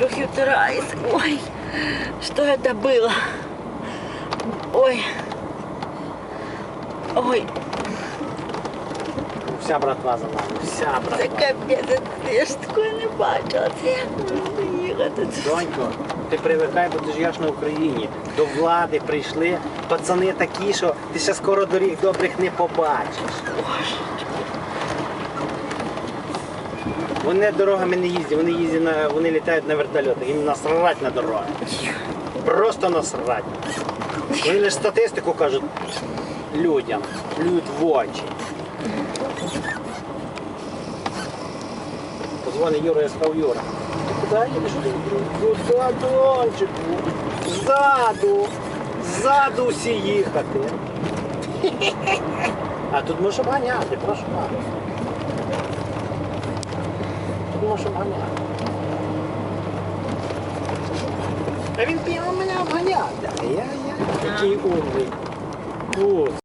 трохи втираюсь. Ой, что это было? Ой. Ой, Вся братва за нами, вся це капець, я ж такої не бачила. Це як можна їхати? Донько, ти привикай, бо ти живеш на Україні. До влади прийшли пацани такі, що ти ще скоро доріг добрих не побачиш. Вони дорогами не їздять, вони їздять на вони літають на вертольотах, їм насрать на дороги. Просто насрать. Вони лише статистику кажуть людям, плюють в очі. Позвони Юра, я сказав Юра. Куди? Туди, Ззаду. Ззаду всі їхати. А тут можеш обганяти, прошу можеш обганяти. А він п'яно мене обганяти. А я, я такий умний.